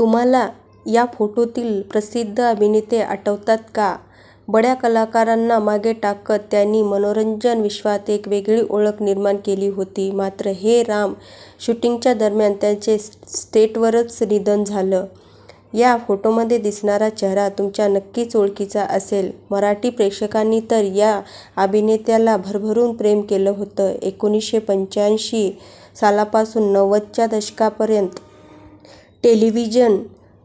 तुम्हाला या फोटोतील प्रसिद्ध अभिनेते आठवतात का? बड्या कलाकारांना मागे टाकत त्यांनी मनोरंजन विश्वात एक वेगळी ओळख निर्माण केली होती. मात्र हे राम शूटिंगच्या दरम्यान त्यांचे सेटवरच निधन झालं. या फोटोमध्ये दिसणारा चेहरा तुमच्या नक्कीच ओळखीचा असेल. मराठी प्रेक्षकांनी तर या अभिनेत्याला भरभरून प्रेम केलं होतं. एकोणीसशे पंच्याऐंशी सालापासून नव्वदच्या दशकापर्यंत टेलिव्हिजन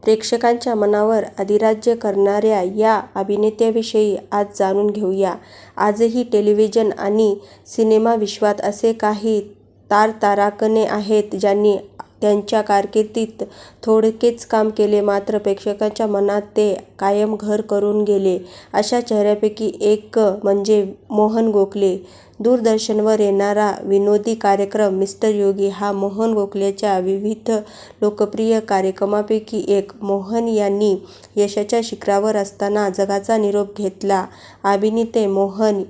प्रेक्षकांच्या मनावर अधिराज्य करणाऱ्या या अभिनेत्याविषयी आज जाणून घेऊया. आजही टेलिव्हिजन आणि सिनेमाविश्वात असे काही तारतराकने आहेत ज्यांनी त्यांच्या कारकिर्दीत थोडकेच काम केले मात्र प्रेक्षकांच्या मनात ते कायम घर करून गेले. अशा चेहऱ्यांपैकी एक म्हणजे मोहन गोखले. दूरदर्शनवर येणारा विनोदी कार्यक्रम 'मिस्टर योगी' हा मोहन गोखलेंच्या विविध लोकप्रिय कार्यक्रमांपैकी एक. मोहन यांनी यशाच्या शिखरावर असताना जगाचा निरोप घेतला. अभिनेते मोहन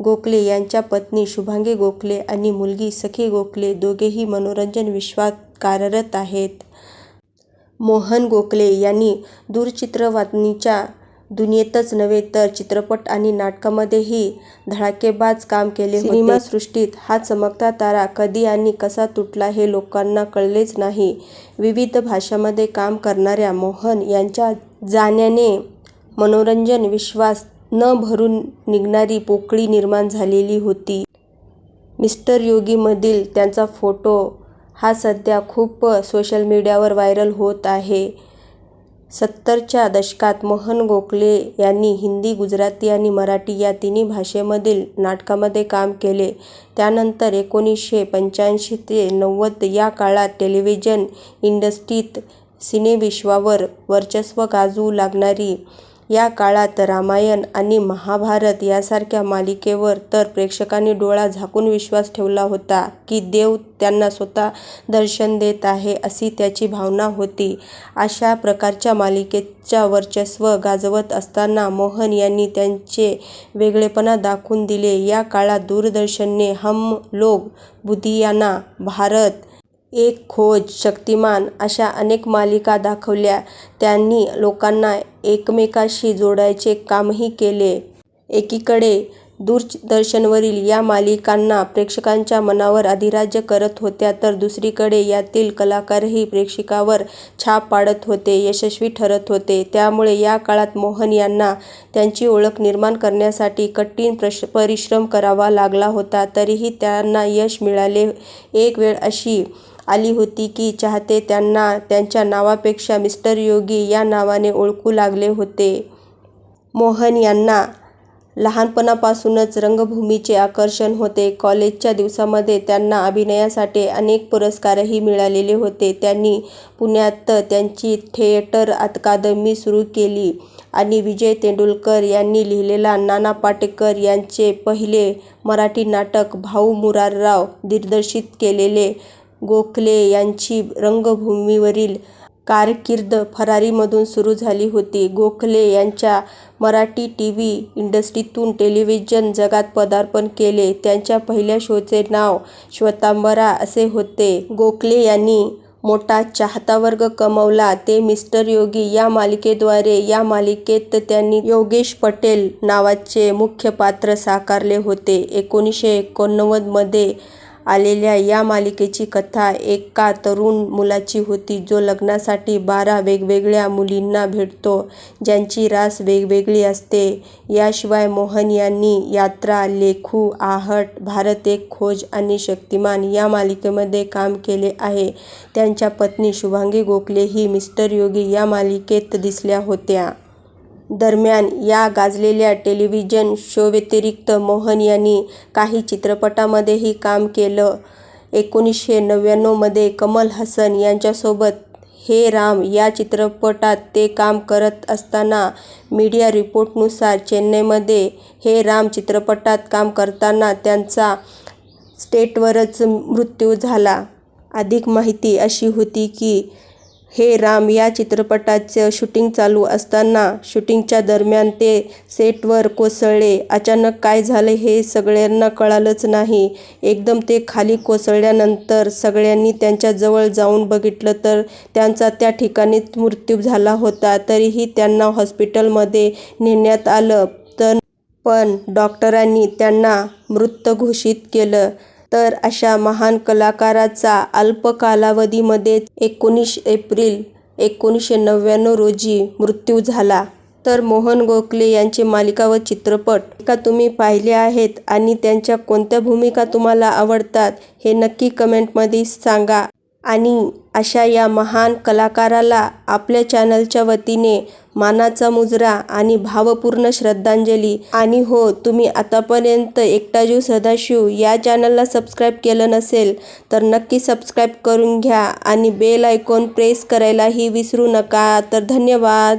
गोखले यांच्या पत्नी शुभांगी गोखले आणि मुलगी सखी गोखले दोघेही मनोरंजन विश्वात कार्यरत आहेत. मोहन गोखले यांनी दूरचित्रवाणीच्या दुनियेतच नव्हे तर चित्रपट आणि नाटकांमध्येही धडाकेबाज काम केले होते. सिनेमासृष्टीत हा चमकता तारा कधी आणि कसा तुटला हे लोकांना कळलेच नाही. विविध भाषांमध्ये काम करणाऱ्या मोहन यांच्या जाण्याने मनोरंजन विश्वात न भरून निघणारी पोकळी निर्माण झालेली होती. 'मिस्टर योगी'मधील त्यांचा फोटो हा सध्या खूप सोशल मीडियावर व्हायरल होत आहे. सत्तरच्या दशकात मोहन गोखले यांनी हिंदी, गुजराती आणि मराठी या तिन्ही भाषेमधील नाटकामध्ये काम केले. त्यानंतर एकोणीसशे पंच्याऐंशी ते नव्वद या काळात टेलिव्हिजन इंडस्ट्रीत सिनेविश्वावर वर्चस्व गाजवू लागणारी या काळात रामायण आणि महाभारत यासारख्या मालिकेवर तर प्रेक्षकांनी डोळा झाकून विश्वास ठेवला होता की देव त्यांना स्वतः दर्शन देत आहे अशी त्याची भावना होती. अशा प्रकारच्या मालिकेच्या वर्चस्व गाजवत असताना मोहन यांनी त्यांचे वेगळेपण दाखवून दिले. या काळात दूरदर्शनने 'हम लोग बुधियाना 'भारत एक खोज', 'शक्तिमान' अशा अनेक मालिका दाखवल्या. त्यांनी लोकांना एकमेकांशी जोडायचे कामही केले. एकीकडे दूरदर्शनवरील या मालिकांना प्रेक्षकांच्या मनावर अधिराज्य करत होत्या तर दुसरीकडे यातील कलाकारही प्रेक्षकावर छाप पाडत होते, यशस्वी ठरत होते. त्यामुळे या काळात मोहन यांना त्यांची ओळख निर्माण करण्यासाठी कठीण परिश्रम करावा लागला होता. तरीही त्यांना यश मिळाले. एक वेळ अशी आली होती की चाहते त्यांना त्यांच्या नावापेक्षा 'मिस्टर योगी' या नावाने ओळखू लागले होते. मोहन यांना लहानपणापासूनच रंगभूमीचे आकर्षण होते. कॉलेजच्या दिवसामध्ये त्यांना अभिनयासाठी अनेक पुरस्कारही मिळालेले होते. त्यांनी पुण्यात त्यांची थिएटर अकादमी सुरू केली आणि विजय तेंडुलकर यांनी लिहिलेला नाना पाटेकर यांचे पहिले मराठी नाटक भाऊ मुरारराव' दिग्दर्शित केलेले. गोखले यांची रंगभूमीवरील कारकीर्द 'फरारी'मधून सुरू झाली होती. गोखले यांच्या मराठी टीव्ही इंडस्ट्रीतून टेलिव्हिजन जगात पदार्पण केले. त्यांच्या पहिल्या शोचे नाव 'श्वेतांबरा' असे होते. गोखले यांनी मोठा चाहतावर्ग कमावला ते 'मिस्टर योगी' या मालिकेद्वारे. या मालिकेत त्यांनी योगेश पटेल नावाचे मुख्य पात्र साकारले होते. एकोणीसशे एकोणनव्वदमध्ये आलेल्या या मालिकेची कथा एका तरुण मुलाची होती जो लग्नासाठी बारा वेगवेगळ्या मुलींना भेटतो ज्यांची रास वेगवेगळी असते. याशिवाय मोहन यांनी 'यात्रा', 'लेखू', 'आहट', 'भारत एक खोज' आणि 'शक्तिमान' या मालिकेमध्ये काम केले आहे. त्यांच्या पत्नी शुभांगी गोखले ही 'मिस्टर योगी' या मालिकेत दिसल्या होत्या. दरम्यान या गाजलेल्या टेलिव्हिजन शोव्यतिरिक्त मोहन यांनी काही चित्रपटांमध्येही काम केलं. एकोणीसशे नव्याण्णवमध्ये कमल हसन यांच्यासोबत 'हे राम' या चित्रपटात ते काम करत असताना मीडिया रिपोर्टनुसार चेन्नईमध्ये 'हे राम' चित्रपटात काम करताना त्यांचा सेटवरच मृत्यू झाला. अधिक माहिती अशी होती की हे राम या चित्रपटाचं शूटिंग चालू असताना शूटिंगच्या दरम्यान ते सेटवर कोसळले. अचानक काय झालं हे सगळ्यांना कळालंच नाही. एकदम ते खाली कोसळल्यानंतर सगळ्यांनी त्यांच्याजवळ जाऊन बघितलं तर त्यांचा त्या ठिकाणीच मृत्यू झाला होता. तरीही त्यांना हॉस्पिटलमध्ये नेण्यात आलं तर पण डॉक्टरांनी त्यांना मृत घोषित केलं. तर अशा महान कलाकाराचा अल्प कालावधीमध्ये एकोणीस एप्रिल एकोणीसशे नव्याण्णव रोजी मृत्यू झाला. तर मोहन गोखले यांचे मालिका व चित्रपट का तुम्ही पाहिले आहेत आणि त्यांच्या कोणत्या भूमिका तुम्हाला आवडतात हे नक्की कमेंटमध्ये सांगा. आणि अशा या महान कलाकाराला आपल्या चॅनलच्या वतीने मानाचा मुजरा आणि भावपूर्ण श्रद्धांजली. आणि हो तुम्ही आतापर्यंत एकटाजीव सदाशिव या चॅनलला सबस्क्राईब केलं नसेल तर नक्की सबस्क्राईब करून घ्या आणि बेल आयकॉन प्रेस करायलाही विसरू नका. तर धन्यवाद.